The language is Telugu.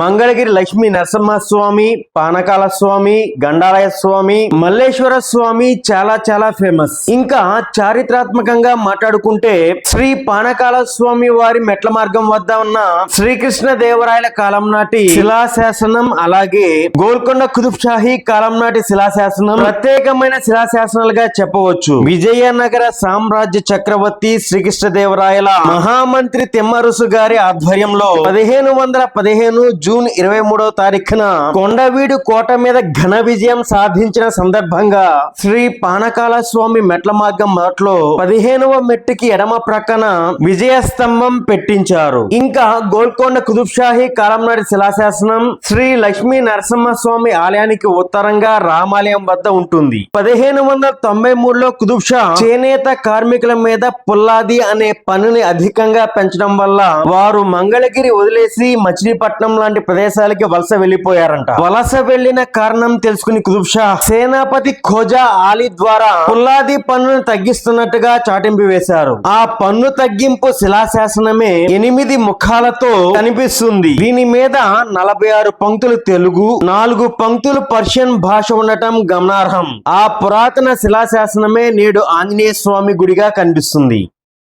మంగళగిరి లక్ష్మీ నరసింహస్వామి పానకాల స్వామి గండాలయ స్వామి మల్లేశ్వర స్వామి చాలా చాలా ఫేమస్. ఇంకా చారిత్రాత్మకంగా మాట్లాడుకుంటే శ్రీ పానకాల స్వామి వారి మెట్ల మార్గం వద్ద ఉన్న శ్రీకృష్ణ దేవరాయల కాలం నాటి శిలాశాసనం అలాగే గోల్కొండ కుతుబ్ షాహీ కాలం నాటి శిలాశాసనం ప్రత్యేకమైన శిలాశాసనాలుగా చెప్పవచ్చు. విజయనగర సామ్రాజ్య చక్రవర్తి శ్రీకృష్ణ దేవరాయల మహామంత్రి తిమ్మరుసు గారి ఆధ్వర్యంలో పదిహేను వందల పదిహేను జూన్ ఇరవై మూడవ తారీఖున కొండవీడు కోట మీద ఘన విజయం సాధించిన సందర్భంగా శ్రీ పానకాల స్వామి మెట్ల మార్గం మొదట్లో పదిహేనవ మెట్టుకి ఎడమ ప్రక్కన విజయ స్తంభం పెట్టించారు. ఇంకా గోల్కొండ కుదుబ్షాహి కాలం నాటి శిలాశాసనం శ్రీ లక్ష్మీ నరసింహస్వామి ఆలయానికి ఉత్తరంగా రామాలయం వద్ద ఉంటుంది. పదిహేను వందల తొంభై మూడులో కుతుబ్ షా చేనేత కార్మికుల మీద పుల్లాది అనే పనిని అధికంగా పెంచడం వల్ల వారు మంగళగిరి వదిలేసి మచిలీపట్నం లాంటి లాంటి ప్రదేశాలకి వలస వెళ్ళిపోయారంట వలస వెళ్ళిన కారణం తెలుసుకుని కుతుబ్ షా సేనాపతి ఖోజా ఆలీ ద్వారా పుల్లాది పన్నును తగ్గిస్తున్నట్టుగా చాటింపు వేశారు. ఆ పన్ను తగ్గింపు శిలాశాసనమే ఎనిమిది ముఖాలతో కనిపిస్తుంది. దీని మీద నలభై ఆరు పంక్తులు తెలుగు నాలుగు పంక్తులు పర్షియన్ భాష ఉండటం గమనార్హం. ఆ పురాతన శిలాశాసనమే నేడు ఆంజనేయ స్వామి గుడిగా కనిపిస్తుంది.